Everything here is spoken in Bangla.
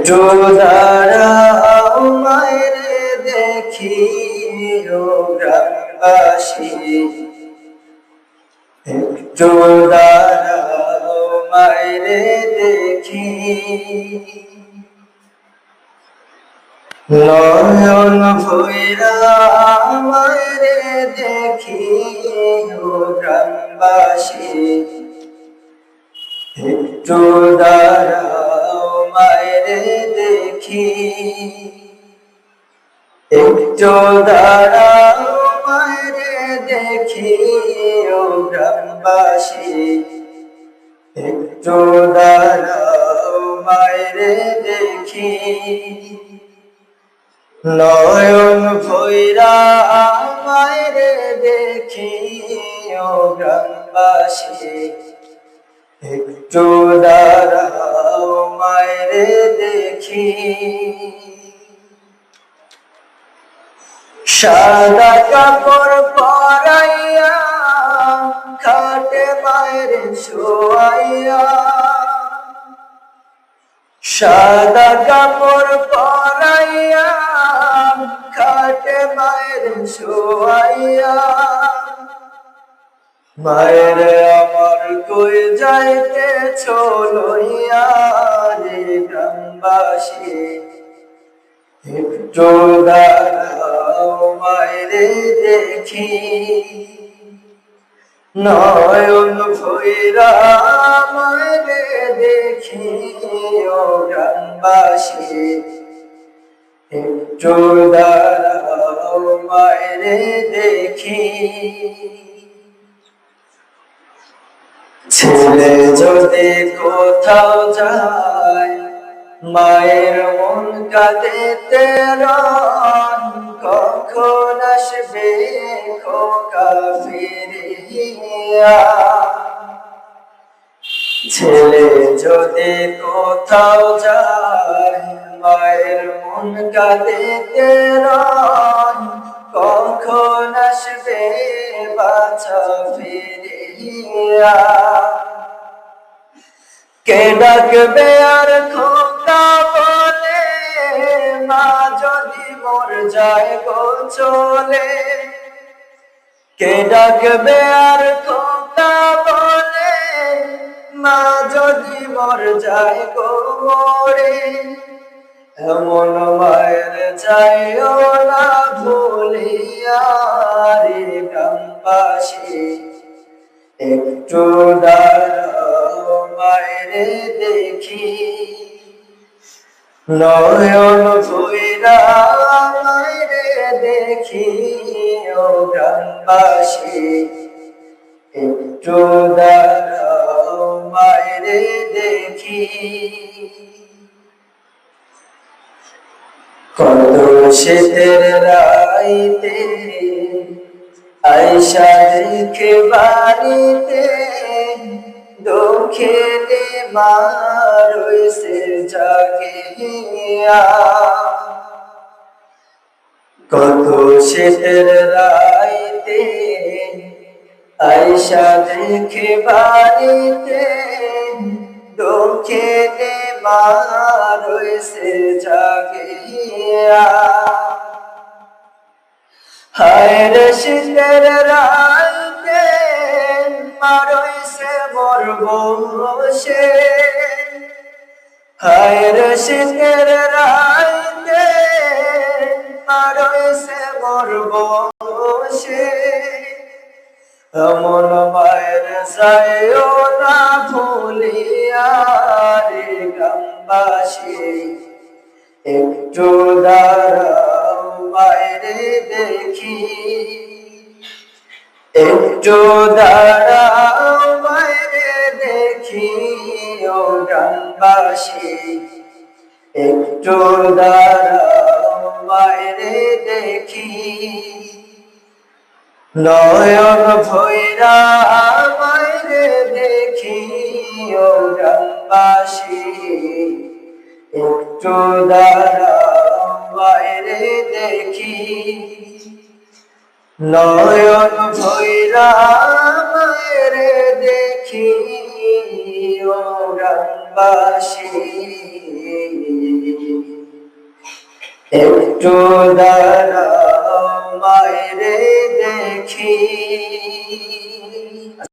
একটু দাঁড়াও মায়ের দেখি গ্রামবাসী একটু দাঁড়াও মায়ের দেখি নয়ন ভৈরা মায়ের দেখি গ্রামবাসী একটু দাঁড়াও মায়ের দেখি। একটু দাঁড়াও দেখি, ও গ্রামবাসী। একটু দাঁড়াও মায়ের দেখি। নয়ন ভৈরা মায়ের দেখি, ও গ্রামবাসী। একটু দাঁড়াও মায়ের দেখি। সাদা কাপড় পরাইয়া, খাটে মায়ের শোয়াইয়া। সাদা কাপড় পরাইয়া, খাটে মায়ের শোয়াইয়া। মায়ের আমার কই যাইতে চলইয়া রে গ্রামবাসী? একটু দাঁড়াও মায়ের দেখি। নয়ন ভৈরা মায়ের দেখি, ও গ্রামবাসী। একটু দাঁড়াও মায়ের দেখি। ছেলে যদি কোথাও যায়, মায়ের মন কাঁদেতে রন কখন আসবে খোকা ফিরিয়া? ছেলে যদি কোথাও যায়, মায়ের মন কাঁদেতে রন কখন আসবে বাছা ফিরিয়া? কে ডাকবে আর খোকা বলে? মা যদি মোর যায় গো চলে। কে ডাকবে আর খোকা বলে? মা যদি মোর যায় গো মরে। এমন মায়ের যাইও না ভুলিয়া রে গ্রামবাসী। একটু দাঁড়াও। মায়ের দেখি। নয়ন ভৈরা মায়ের দেখি, ও গ্রামবাসী। একটু দাঁড়াও মায়ের দেখি। কত শীতের রাইতে আয়সা দেখে বাড়িতে দক্ষিণে মারইছে জাগিয়া কত শীতের রাইতে আয়সা দেখে বাড়িতে দক্ষিণে মারইছে জাগিয়া হায় রে শীতের মারইছে মোর বসে হায় রে শীতের রাতে মারইছে মোর বসে এমন মায়ের সায়ও না ভুলিয়া রে গ্রামবাসী একটু দাঁড়াও মায়ের দেখি একটু দাঁড়াও গ্রামবাসী একটু দাঁড়াও মায়ের দেখি। নয়ন ভৈরা মায়ের দেখি, ও গ্রামবাসী। একটু দাঁড়াও মায়ের দেখি। নয়ন ভৈরা মায়ের দেখি, ও গ্রামবাসী একটু দাঁড়াও মায়ের দেখি।